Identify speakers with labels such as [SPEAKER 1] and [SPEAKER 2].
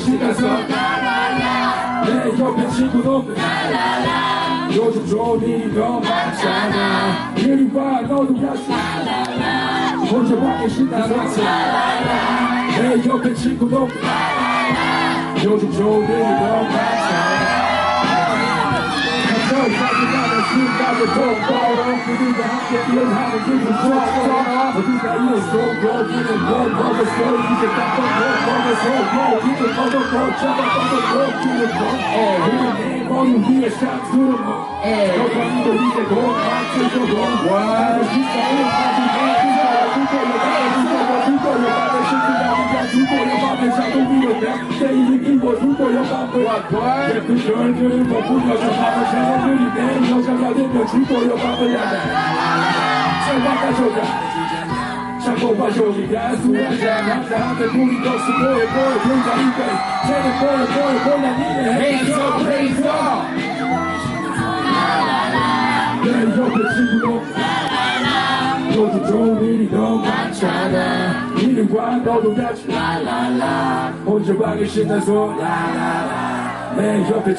[SPEAKER 1] sztuka zła Jej obecniku domy Yoshi Jody no Hey yo obecniku domy Yoshi you to have to to you on be to the to the the not the can't 자꾸 위로돼 내 이름이 뭐 두고요 맘에 예쁜 별들 뭐 불려서 밤을 새들이 내 여자가 되면 죽고요 밤을 야돼 생각과 조작 자꾸 봐줘니까 수하자 남자한 있는 광고도 같이. 라라라. 혼자 방에 신나서. 라라라. 내 옆에